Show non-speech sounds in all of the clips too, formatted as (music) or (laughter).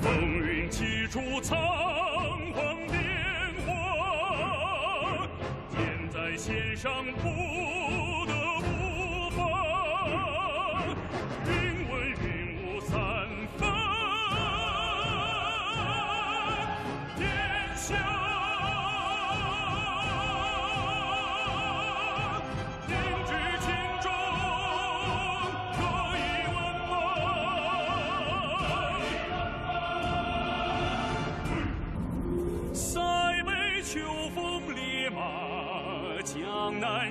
风云起处苍黄变化，箭在弦上不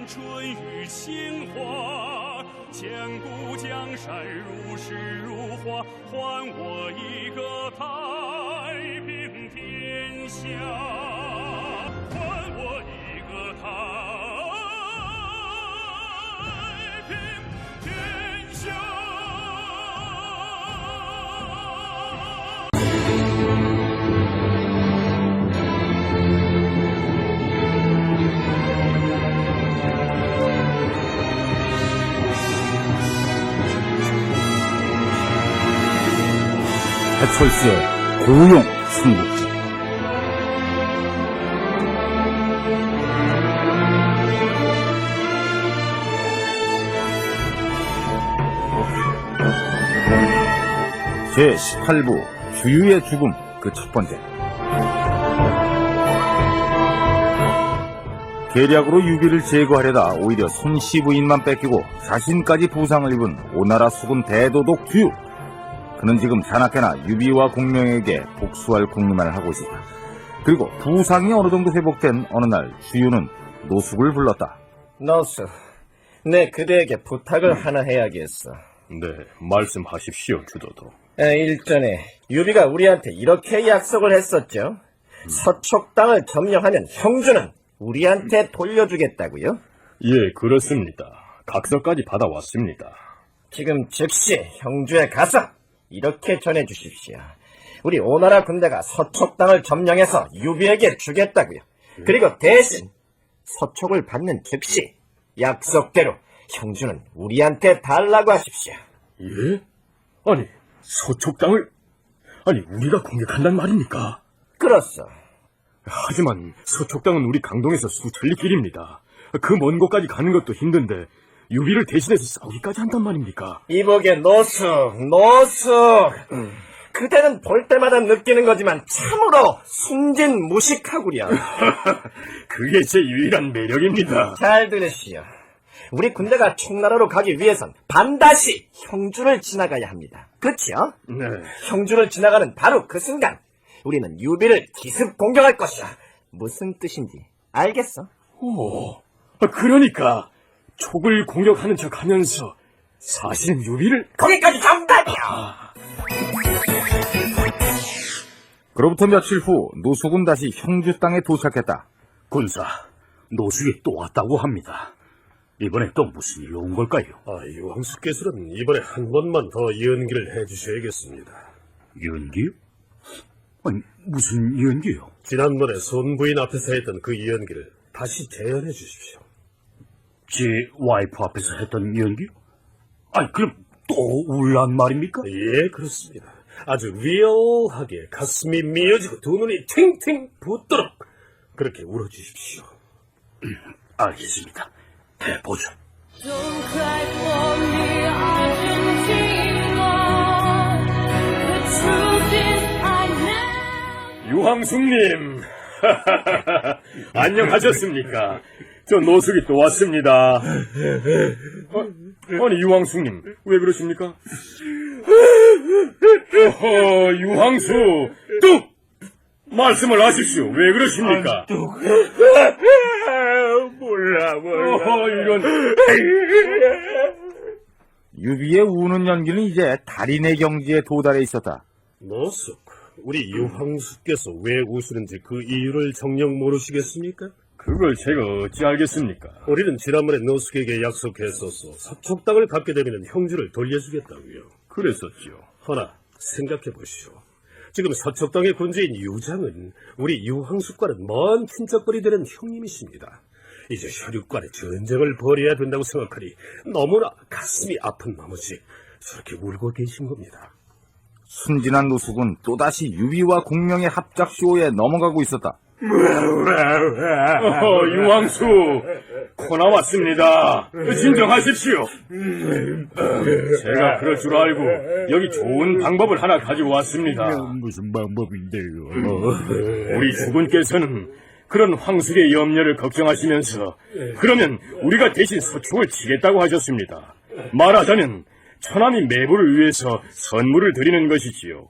春雨杏花。千古江山如诗如画，还我一个太平天下， 해철수의 고용 삼국지. 제18부 주유의 죽음 그 첫 번째. 계략으로 유비를 제거하려다 오히려 손씨 부인만 뺏기고 자신까지 부상을 입은 오나라 수군 대도독 주유 그는 지금 자나케나 유비와 공명에게 복수할 궁리만을 하고 있었다. 그리고 부상이 어느 정도 회복된 어느 날 주유는 노숙을 불렀다. 너스, 내 그대에게 부탁을 하나 해야겠어. 네, 말씀하십시오, 주도도. 에, 일전에 유비가 우리한테 이렇게 약속을 했었죠. 서촉 땅을 점령하면 형주는 우리한테 돌려주겠다고요. 예, 그렇습니다. 각서까지 받아왔습니다. 지금 즉시 형주에 가서 이렇게 전해주십시오. 우리 오나라 군대가 서촉 땅을 점령해서 유비에게 주겠다고요. 그리고 대신 서촉을 받는 즉시 약속대로 형주는 우리한테 달라고 하십시오. 예? 아니, 서촉 땅을, 아니, 우리가 공격한단 말입니까? 그렇소. 하지만 서촉 땅은 우리 강동에서 수천리 길입니다. 그 먼 곳까지 가는 것도 힘든데, 유비를 대신해서 싸우기까지 한단 말입니까? 이복의 노숙, 노숙. 그대는 볼 때마다 느끼는 거지만 참으로 순진 무식하구려. (laughs) 그게 제 유일한 매력입니다. 잘 들으시오. 우리 군대가 총나라로 가기 위해선 반드시 형주를 지나가야 합니다. 그치요? 네. 형주를 지나가는 바로 그 순간 우리는 유비를 기습 공격할 것이야. 무슨 뜻인지 알겠어? 오, 그러니까, 촉을 공격하는 척 하면서, 사실은 유비를, 거기까지 정답이야. 그로부터 며칠 후 노숙은 다시 형주 땅에 도착했다. 군사, 노숙이 또 왔다고 합니다. 이번에 또 무슨 일로 온 걸까요? 아, 유황수께서는 이번에 한 번만 더 연기를 해주셔야겠습니다. 연기요? 아니, 무슨 연기요? 지난번에 손부인 앞에서 했던 그 연기를 다시 재현해 주십시오. 제 와이프 앞에서 했던 연기요? 아니, 그럼 또 울란 말입니까? 예, 그렇습니다. 아주 리얼하게 가슴이 미어지고 두 눈이 팅팅 붓도록 그렇게 울어주십시오. (clears throat) 알겠습니다. 해보죠. Never. 유황숙님! (laughs) 안녕하셨습니까? 저 노숙이 또 왔습니다. 어, 아니, 유황숙님, 왜 그러십니까? 어허, 유황수, 뚝! 말씀을 하십시오. 왜 그러십니까? 몰라, 몰라. 어허, 이런. 유비의 우는 연기는 이제 달인의 경지에 도달해 있었다. 노숙, 우리 유황수께서 왜 우시는지 그 이유를 정녕 모르시겠습니까? 그걸 제가 어찌 알겠습니까? 우리는 지난번에 노숙에게 약속했었어. 서촉 땅을 갖게 되면 형주를 돌려주겠다고요. 그랬었죠. 허나 생각해 보시오. 지금 서척 땅의 군주인 유장은 우리 유황숙과는 먼 친척거리 되는 형님이십니다. 이제 혈육 간의 전쟁을 벌여야 된다고 생각하니 너무나 가슴이 아픈 나머지 저렇게 울고 계신 겁니다. 순진한 노숙은 또다시 유비와 공명의 합작 쇼에 넘어가고 있었다. 어, 유황수, 코 나왔습니다. 진정하십시오. 제가 그럴 줄 알고 여기 좋은 방법을 하나 가지고 왔습니다. 무슨 방법인데요? 우리 주군께서는 그런 황숙의 염려를 걱정하시면서 그러면 우리가 대신 서축을 치겠다고 하셨습니다. 말하자면 처남이 매부를 위해서 선물을 드리는 것이지요.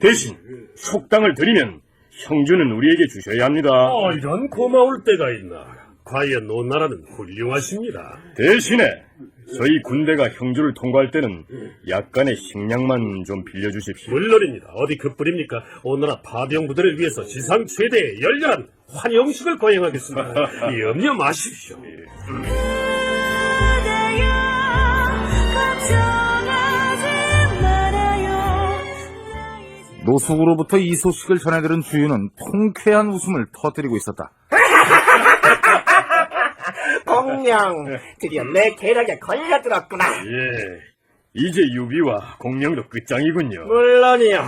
대신 촉당을 드리면 형주는 우리에게 주셔야 합니다. 어, 이런 고마울 때가 있나. 과연 오나라는 훌륭하십니다. 대신에 저희 군대가 형주를 통과할 때는 약간의 식량만 좀 빌려주십시오. 물론입니다. 어디 그뿐입니까? 오나라 파병 부대를 위해서 지상 최대의 열렬한 환영식을 거행하겠습니다. (laughs) 염려 마십시오. 노숙으로부터 이 소식을 전해들은 주유는 통쾌한 웃음을 터뜨리고 있었다. (laughs) 공룡, 드디어 내 계략에 걸려들었구나. 예, 이제 유비와 공명도 끝장이군요. 물론이요.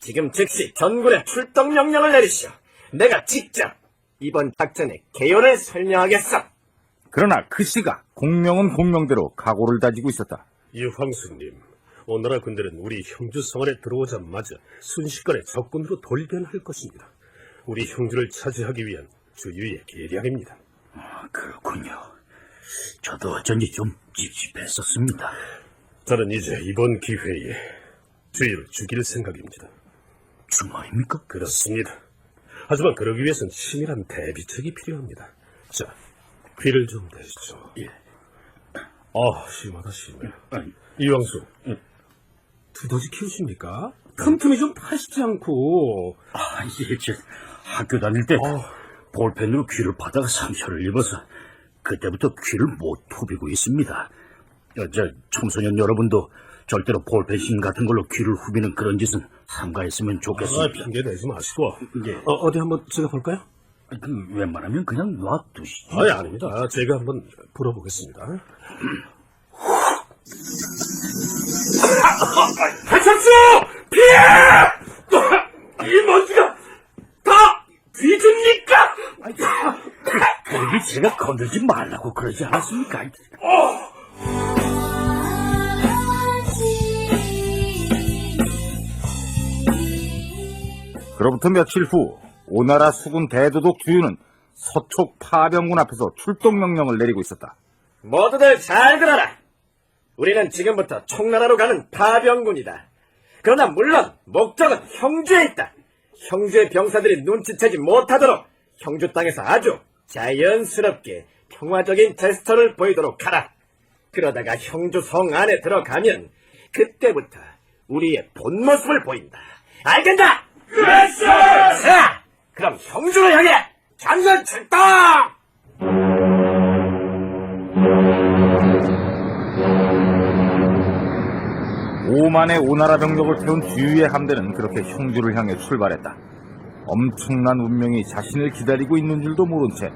지금 즉시 전군에 출동 명령을 내리시오. 내가 직접 이번 작전의 개요를 설명하겠어. 그러나 그 시각 공명은 공명대로 각오를 다지고 있었다. 이황수님, 오나라 군대는 우리 형주 성안에 들어오자마자 순식간에 적군으로 돌변할 것입니다. 우리 형주를 차지하기 위한 주유의 계략입니다. 그렇군요. 저도 어쩐지 좀 찝찝했었습니다. 저는 이제 이번 기회에 주유를 죽일 생각입니다. 정말입니까? 그렇습니다. 하지만 그러기 위해선 치밀한 대비책이 필요합니다. 자, 귀를 좀 대시죠. 예. 아, 심하다, 심해. 아니, 이왕수, 두더지 키우십니까? 틈틈이 좀 파시지 않고. 아, 예, 저 학교 다닐 때 볼펜으로 귀를 파다가 상처를 입어서 그때부터 귀를 못 후비고 있습니다. 어, 저 청소년 여러분도 절대로 볼펜신 같은 걸로 귀를 후비는 그런 짓은 삼가했으면 아, 좋겠습니다. 핑계 대지 마시고. 예. 어, 어디 한번 제가 볼까요? 그 웬만하면 그냥 놔두시죠. 아니, 아닙니다. 제가 한번 불어보겠습니다. (laughs) 하천수! 피해! 이 먼지가 다 뒤집니까? 그러게 제가 건들지 말라고 그러지 않았습니까? 그로부터 며칠 후 오나라 수군 대도독 주유는 서촉 파병군 앞에서 출동 명령을 내리고 있었다. 모두들 잘 들어라. 우리는 지금부터 총나라로 가는 파병군이다. 그러나 물론 목적은 형주에 있다. 형주의 병사들이 눈치채지 못하도록 형주 땅에서 아주 자연스럽게 평화적인 제스처를 보이도록 하라. 그러다가 형주 성 안에 들어가면 그때부터 우리의 본 모습을 보인다. 알겠나? 자, 그럼 형주를 향해 장전 출동! 오만의 오나라 병력을 태운 주유의 함대는 그렇게 형주를 향해 출발했다. 엄청난 운명이 자신을 기다리고 있는 줄도 모른 채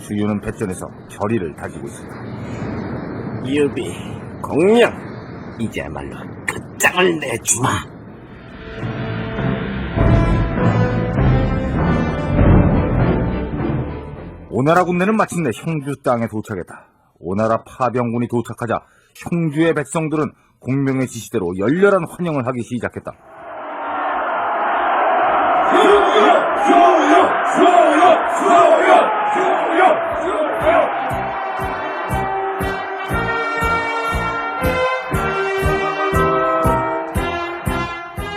주유는 배전에서 결의를 다지고 있었다. 유비, 공명, 이제야말로 끝장을 내주마. 오나라 군대는 마침내 형주 땅에 도착했다. 오나라 파병군이 도착하자 형주의 백성들은 공명의 지시대로 열렬한 환영을 하기 시작했다.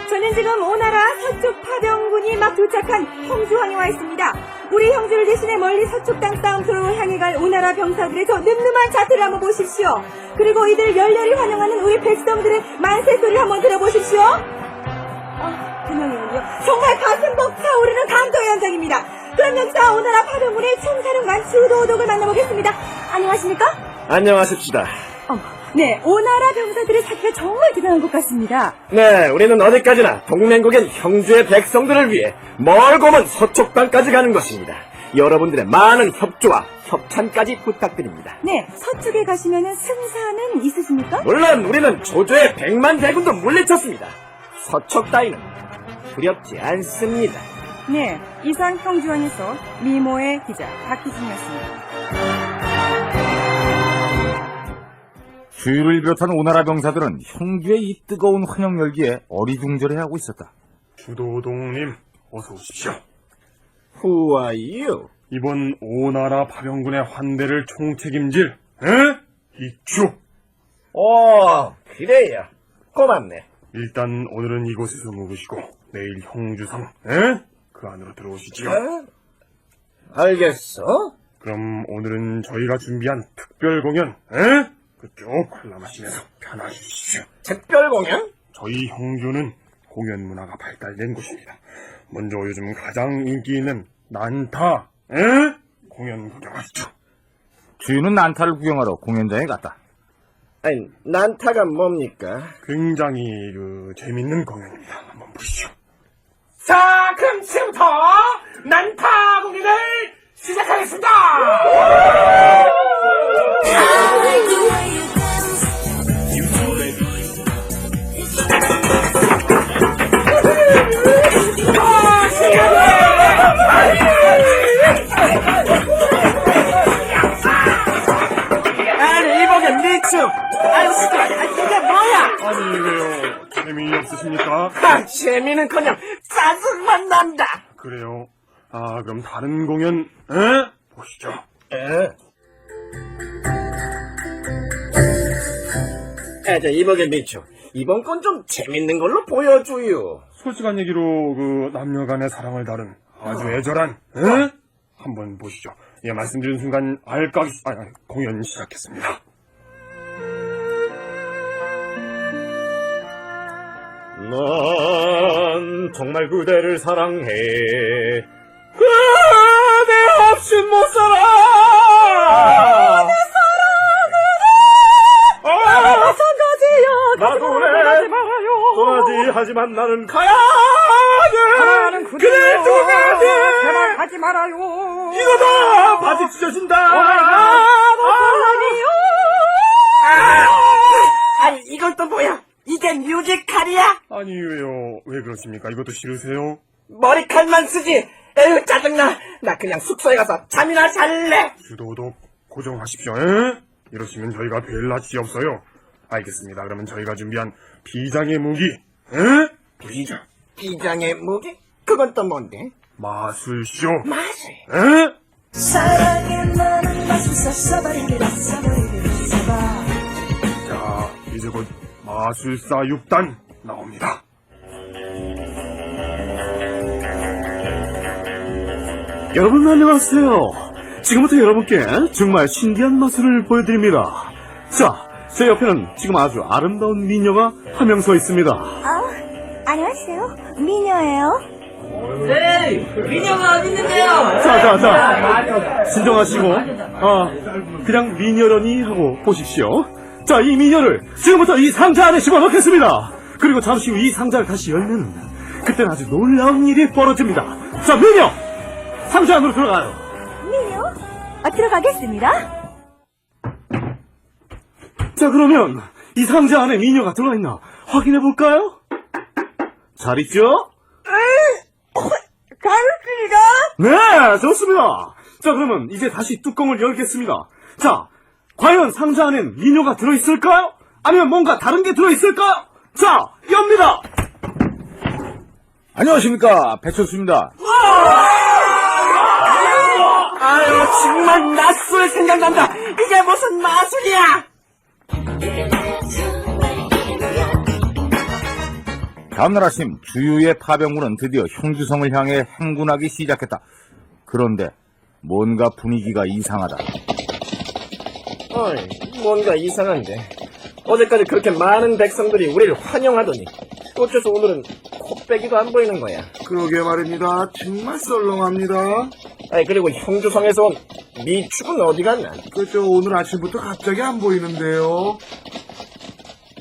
저는 지금 오나라 서쪽 파병군이 막 도착한 홍주항에 와 있습니다. 우리 형주를 대신해 멀리 서쪽 땅 싸움터로 향해 갈 오나라 병사들의 저 늠름한 자태를 한번 보십시오. 그리고 이들 열렬히 환영하는 우리 백성들의 만세 소리를 한번 들어보십시오. 아, 그명이군요. 정말 가슴 벅차오르는 감동의 현장입니다. 그럼 여기서 오나라 파병군의 총사령관 수도독을 만나보겠습니다. 안녕하십니까? 안녕하십시다. 어, 네, 오나라 병사들의 사기가 정말 대단한 것 같습니다. 네, 우리는 어디까지나 동맹국인 형주의 백성들을 위해 멀고 먼 서촉 땅까지 가는 것입니다. 여러분들의 많은 협조와 협찬까지 부탁드립니다. 네, 서쪽에 가시면은 승사는 있으십니까? 물론 우리는 조조의 백만 대군도 물리쳤습니다. 서척 따위는 두렵지 않습니다. 네, 이상 형주원에서 미모의 기자 박희진이었습니다. 주유를 비롯한 오나라 병사들은 형주의 이 뜨거운 환영 열기에 어리둥절해하고 있었다. 주도동님, 어서 오십시오. Who are you? 이번 오나라 파병군의 환대를 총책임질, 에? 이주. 오, 그래요. 고맙네. 일단 오늘은 이곳에서 묵으시고, 내일 형주상, 에? 그 안으로 들어오시지요. 어? 알겠어. 그럼 오늘은 저희가 준비한 특별 공연, 에? 그쪽 관람하시면서 편하십시오. 특별 공연? 저희 형주는 공연 문화가 발달된 곳입니다. 먼저 요즘 가장 인기 있는 난타, 에? 공연 구경하시죠. 주유는 난타를 구경하러 공연장에 갔다. 아니, 난타가 뭡니까? 굉장히 그 재밌는 공연입니다. 한번 보시죠. 자, 그럼 지금부터 난타 공연을 시작하겠습니다! 미츠! 아유, 이게 뭐야! 아니 왜요? 재미 없으십니까? 아, 재미는커녕 짜증만 난다! 그래요. 아 그럼 다른 공연, 에? 보시죠. 에? 아, 저, 이번에 미츠. 이번 건 좀 재밌는 걸로 보여줘요. 솔직한 얘기로 그 남녀간의 사랑을 다룬 아주 애절한, 에? 한번 보시죠. 예, 말씀드린 순간 아니, 아니, 공연 시작했습니다. 난 정말 그대를 사랑해. 그대 없이 못 살아! 내 사랑, 그대! 마찬가지야, 나도 그래. 떠나지, 하지만 나는 가야 돼! 그대 떠나야 돼! 제발 하지 말아요. 이거다! 바지 찢어진다! 아니, 이걸 또 뭐야? 이게 뮤지컬이야? 아니 왜요? 왜 그러십니까? 이것도 싫으세요? 머리칼만 쓰지! 에휴, 짜증나! 나 그냥 숙소에 가서 잠이나 잘래! 주도도 고정하십시오. 에? 이러시면 저희가 별 낯이 없어요. 알겠습니다. 그러면 저희가 준비한 비장의 무기, 에? 보시죠. 비장의 무기? 그건 또 뭔데? 마술쇼, 맛을. 에? 사랑에 나는 마술사 사바리를 사바리를 사바 자, 이제 곧 마술사 6단 나옵니다. 여러분 안녕하세요. 지금부터 여러분께 정말 신기한 마술을 보여드립니다. 자, 제 옆에는 지금 아주 아름다운 미녀가 한 명 서 있습니다. 아, 안녕하세요. 미녀예요. 자, 자, 자. 진정하시고, 아, 그냥 미녀라니 하고 보십시오. 자, 이 미녀를 지금부터 이 상자 안에 집어넣겠습니다. 그리고 잠시 후 이 상자를 다시 열면, 그때는 아주 놀라운 일이 벌어집니다. 자, 미녀! 상자 안으로 들어가요. 미녀? 아, 들어가겠습니다. 자, 그러면 이 상자 안에 미녀가 들어있나 확인해 볼까요? 잘 있죠? 가을끼리가? 네, 좋습니다. 자, 그러면 이제 다시 뚜껑을 열겠습니다. 자, 과연 상자 안엔 미녀가 들어있을까요? 아니면 뭔가 다른 게 들어있을까요? 자, 엽니다! 안녕하십니까. 배철수입니다. 아유, 정말 낯설 생각난다! 이게 무슨 마술이야! 다음날 아침 주유의 파병군은 드디어 형주성을 향해 행군하기 시작했다. 그런데 뭔가 분위기가 이상하다. 어이, 뭔가 이상한데. 어제까지 그렇게 많은 백성들이 우리를 환영하더니, 어째서 오늘은 코빼기도 안 보이는 거야. 그러게 말입니다. 정말 썰렁합니다. 아니, 그리고 형주성에서 온 미축은 어디 갔나? 그저 오늘 아침부터 갑자기 안 보이는데요.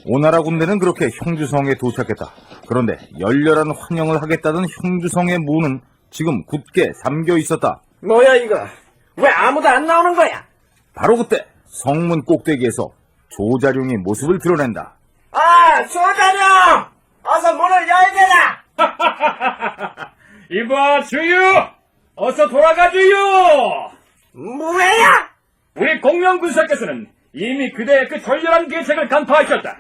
오나라 군대는 그렇게 형주성에 도착했다. 그런데 열렬한 환영을 하겠다던 형주성의 문은 지금 굳게 잠겨 있었다. 뭐야 이거? 왜 아무도 안 나오는 거야? 바로 그때 성문 꼭대기에서 조자룡의 모습을 드러낸다. 아, 조자룡! 어서 문을 열게라! (laughs) 이봐, 주유! 어서 돌아가, 주유! 뭐야? 우리 공명군사께서는 이미 그대의 그 절렬한 계책을 간파하셨다.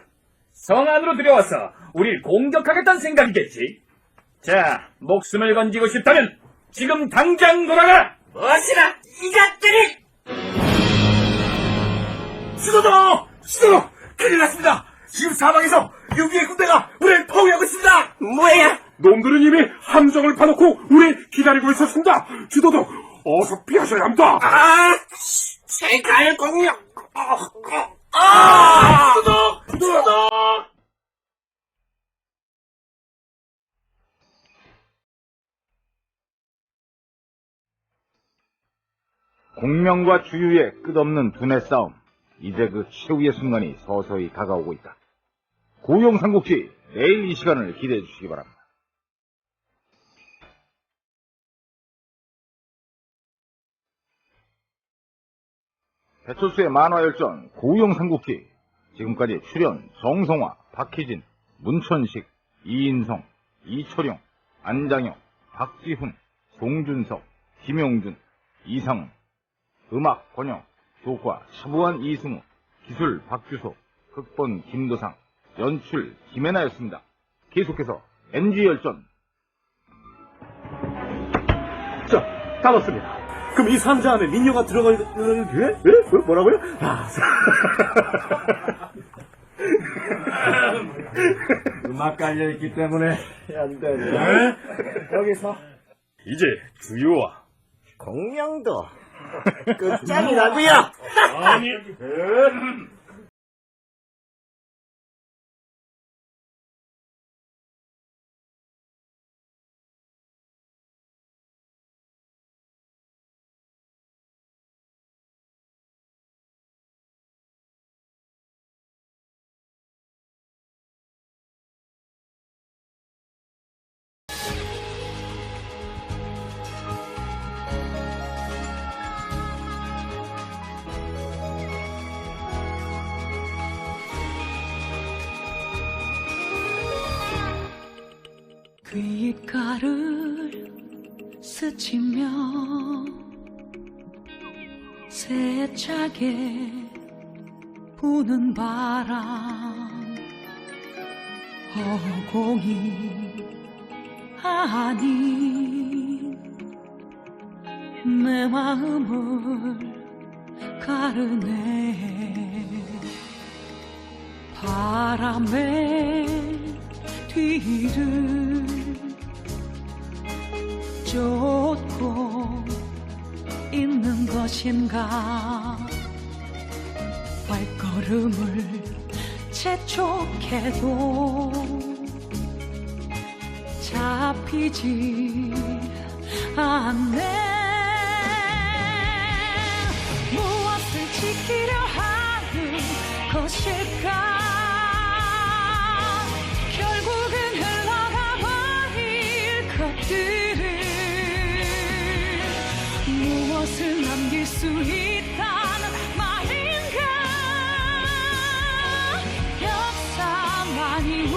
성 안으로 들여와서 우리를 공격하겠다는 생각이겠지. 자, 목숨을 건지고 싶다면 지금 당장 돌아가! 무엇이라? 이것들이! 수도도! 수도도! 큰일 났습니다! 지금 사방에서 유비의 군대가 우리를 포위하고 있습니다! 뭐야? 놈들은 이미 함정을 파놓고 우리 기다리고 있었습니다. 주도도 어서 피하셔야 합니다. 아, 제갈 공룡! 아! 수도! 수도! 공명과 주유의 끝없는 두뇌 싸움. 이제 그 최후의 순간이 서서히 다가오고 있다. 고용 삼국지 내일 이 시간을 기대해 주시기 바랍니다. 배철수의 만화열전 고용 삼국지 지금까지 출연 정성화, 박희진, 문천식, 이인성, 이철용, 안장혁, 박지훈, 송준석, 김용준, 이상훈 음악 번역, 효과 차부한 이승우, 기술 박규소, 극본 김도상, 연출 김혜나였습니다. 계속해서 NG 열전 자, 다 왔습니다. 그럼 이 상자 안에 민녀가 들어가 있는 게? 예? 뭐- 뭐라고요? 아, (laughs) 음악 깔려있기 때문에 안 되네. 여기서 이제 주유와 공룡도 끝장이라고요. 아니, 귓가를 스치며 세차게 부는 바람 허공이 아닌 내 마음을 가르네. 바람에 뒤를 쫓고 있는 것인가? 발걸음을 재촉해도 잡히지 않네. 무엇을 지키려 하는 것일까? 결국은 수 있다는 말인가? 역사만이